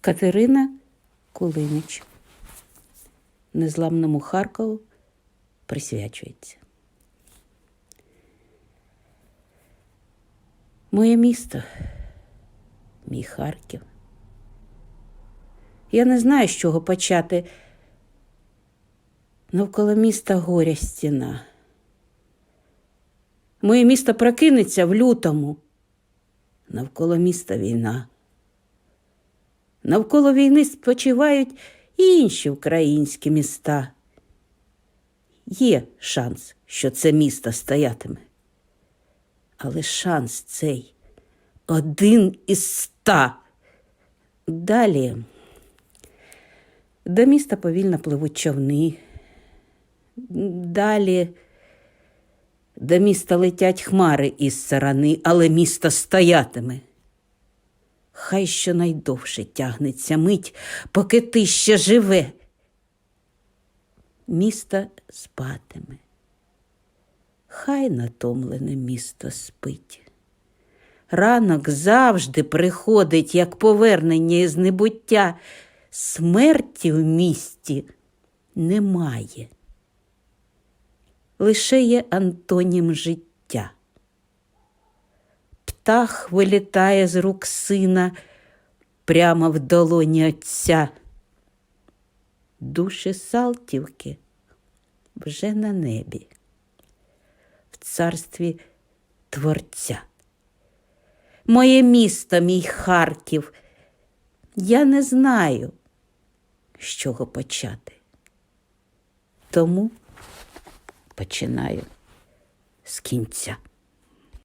Катерина Кулинич. Незламному Харкову присвячується. Моє місто, мій Харків. Я не знаю, з чого почати. Навколо міста горя стіна. Моє місто прокинеться в лютому. Навколо міста війна. Навколо війни спочивають і інші українські міста. Є шанс, що це місто стоятиме. Але шанс цей один із ста. Далі до міста повільно пливуть човни. Далі до міста летять хмари із сарани, але місто стоятиме. Хай щонайдовше тягнеться мить, поки ти ще живе. Місто спатиме. Хай натомлене місто спить. Ранок завжди приходить, як повернення із небуття. Смерті в місті немає. Лише є антонім життя. Птах вилітає з рук сина прямо в долоні отця. Душі Салтівки вже на небі, в царстві Творця. Моє місто, мій Харків, я не знаю, з чого почати. Тому починаю з кінця.